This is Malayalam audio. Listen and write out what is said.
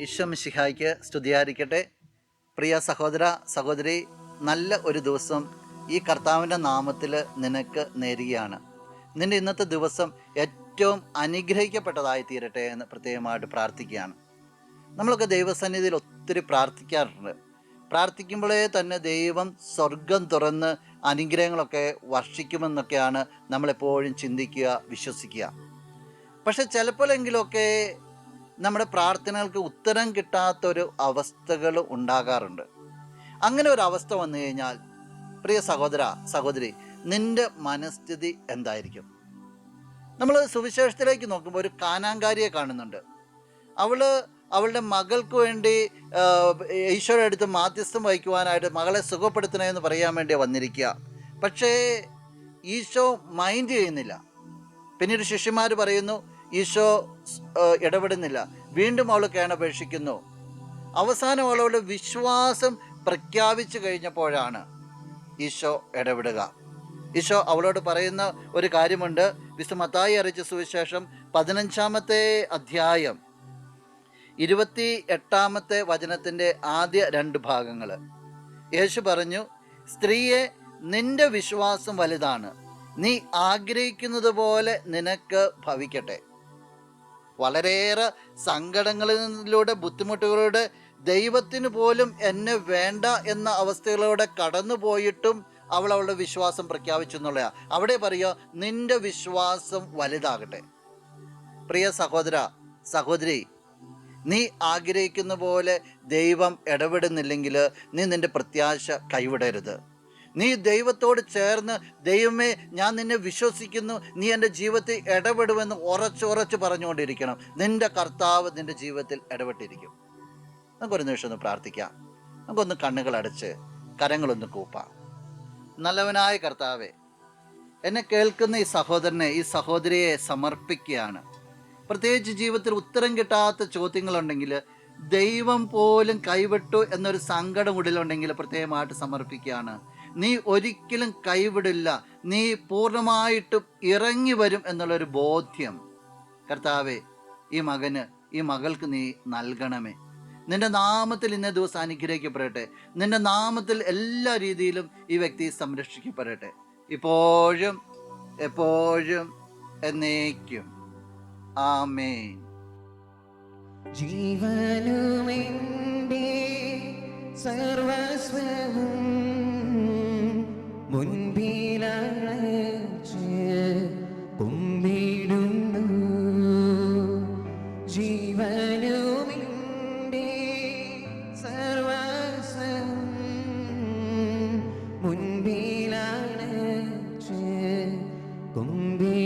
ഈശ്വമിശിഹായ്ക്ക് സ്തുതിയായിരിക്കട്ടെ. പ്രിയ സഹോദര സഹോദരി നല്ല ഒരു ദിവസം ഈ കർത്താവിന്റെ നാമത്തിൽ നിനക്ക് നേരുകയാണ്. നിന്റെ ഇന്നത്തെ ദിവസം ഏറ്റവും അനുഗ്രഹിക്കപ്പെട്ടതായി തീരട്ടെ എന്ന് പ്രത്യേകമായിട്ട് പ്രാർത്ഥിക്കുകയാണ്. നമ്മളൊക്കെ ദൈവസന്നിധിയിൽ ഒത്തിരി പ്രാർത്ഥിക്കാറുണ്ട്. പ്രാർത്ഥിക്കുമ്പോഴേ തന്നെ ദൈവം സ്വർഗം തുറന്ന് അനുഗ്രഹങ്ങളൊക്കെ വർഷിക്കുമെന്നൊക്കെയാണ് നമ്മളെപ്പോഴും ചിന്തിക്കുക വിശ്വസിക്കുക. പക്ഷെ ചിലപ്പോഴെങ്കിലുമൊക്കെ നമ്മുടെ പ്രാർത്ഥനകൾക്ക് ഉത്തരം കിട്ടാത്തൊരു അവസ്ഥകൾ ഉണ്ടാകാറുണ്ട്. അങ്ങനെ ഒരു അവസ്ഥ വന്നു കഴിഞ്ഞാൽ പ്രിയ സഹോദര സഹോദരി നിന്റെ മനസ്ഥിതി എന്തായിരിക്കും? നമ്മൾ സുവിശേഷത്തിലേക്ക് നോക്കുമ്പോൾ ഒരു കാനാങ്കാരിയെ കാണുന്നുണ്ട്. അവൾ അവളുടെ മകൾക്ക് വേണ്ടി ഈശോയുടെ അടുത്ത് മാധ്യസ്ഥം വഹിക്കുവാനായിട്ട് മകളെ സുഖപ്പെടുത്തണമെന്ന് പറയാൻ വേണ്ടി വന്നിരിക്കുക. പക്ഷേ ഈശോ മൈൻഡ് ചെയ്യുന്നില്ല. പിന്നീട് ശിഷ്യന്മാർ പറയുന്നു ഈശോ ഇടപെടുന്നില്ല. വീണ്ടും അവൾ കേണപേക്ഷിക്കുന്നു അവസാനം അവളോട് വിശ്വാസം പ്രഖ്യാപിച്ചു കഴിഞ്ഞപ്പോഴാണ് ഈശോ ഇടപെടുക. ഈശോ അവളോട് പറയുന്ന ഒരു കാര്യമുണ്ട്. വിശു മത്തായി അറിയിച്ച സുവിശേഷം പതിനഞ്ചാമത്തെ അധ്യായം ഇരുപത്തി എട്ടാമത്തെ വചനത്തിന്റെ ആദ്യ രണ്ട് ഭാഗങ്ങൾ യേശു പറഞ്ഞു സ്ത്രീയെ നിന്റെ വിശ്വാസം വലുതാണ്. നീ ആഗ്രഹിക്കുന്നത് പോലെ നിനക്ക് ഭവിക്കട്ടെ. വളരെയേറെ സങ്കടങ്ങളിലൂടെ ബുദ്ധിമുട്ടുകളിലൂടെ ദൈവത്തിന് പോലും എന്നെ വേണ്ട എന്ന അവസ്ഥകളിലൂടെ കടന്നു പോയിട്ടും അവൾ അവളുടെ വിശ്വാസം പ്രഖ്യാപിച്ചു എന്നുള്ളതാ. അവിടെ പറയുക നിന്റെ വിശ്വാസം വലുതാകട്ടെ. പ്രിയ സഹോദര സഹോദരി നീ ആഗ്രഹിക്കുന്ന പോലെ ദൈവം ഇടപെടുന്നില്ലെങ്കിൽ നീ നിന്റെ പ്രത്യാശ കൈവിടരുത്. നീ ദൈവത്തോട് ചേർന്ന് ദൈവമേ ഞാൻ നിന്നെ വിശ്വസിക്കുന്നു. നീ എന്റെ ജീവിതത്തിൽ ഇടപെടുമെന്ന് ഉറച്ചുറച്ച് പറഞ്ഞുകൊണ്ടിരിക്കണം. നിന്റെ കർത്താവ് നിന്റെ ജീവിതത്തിൽ ഇടപെട്ടിരിക്കും. നമുക്കൊരു നിമിഷം ഒന്ന് പ്രാർത്ഥിക്കാം. നമുക്കൊന്ന് കണ്ണുകൾ അടച്ച് കരങ്ങളൊന്ന് കൂപ്പാം. നല്ലവനായ കർത്താവേ എന്നെ കേൾക്കുന്ന ഈ സഹോദരനെ ഈ സഹോദരിയെ സമർപ്പിക്കുകയാണ്. പ്രത്യേകിച്ച് ജീവിതത്തിൽ ഉത്തരം കിട്ടാത്ത ചോദ്യങ്ങളുണ്ടെങ്കിൽ ദൈവം പോലും കൈവിട്ടു എന്നൊരു സങ്കടം ഉള്ളിലുണ്ടെങ്കിൽ പ്രത്യേകമായിട്ട് സമർപ്പിക്കുകയാണ്. നീ ഒരിക്കലും കൈവിടില്ല. നീ പൂർണമായിട്ടും ഇറങ്ങി വരും എന്നുള്ളൊരു ബോധ്യം. കർത്താവെ ഈ മകന് ഈ മകൾക്ക് നീ നൽകണമേ. നിന്റെ നാമത്തിൽ ഇന്നേ ദിവസം അനുഗ്രഹിക്കപ്പെടട്ടെ. നിന്റെ നാമത്തിൽ എല്ലാ രീതിയിലും ഈ വ്യക്തി സംരക്ഷിക്കപ്പെടട്ടെ. ഇപ്പോഴും എപ്പോഴും എന്നേക്കും. ആമേൻ. ജീവനുമെന്റെ സർവസ്വവും മുൻപിലണച്ച് കുമ്പിടുന്നു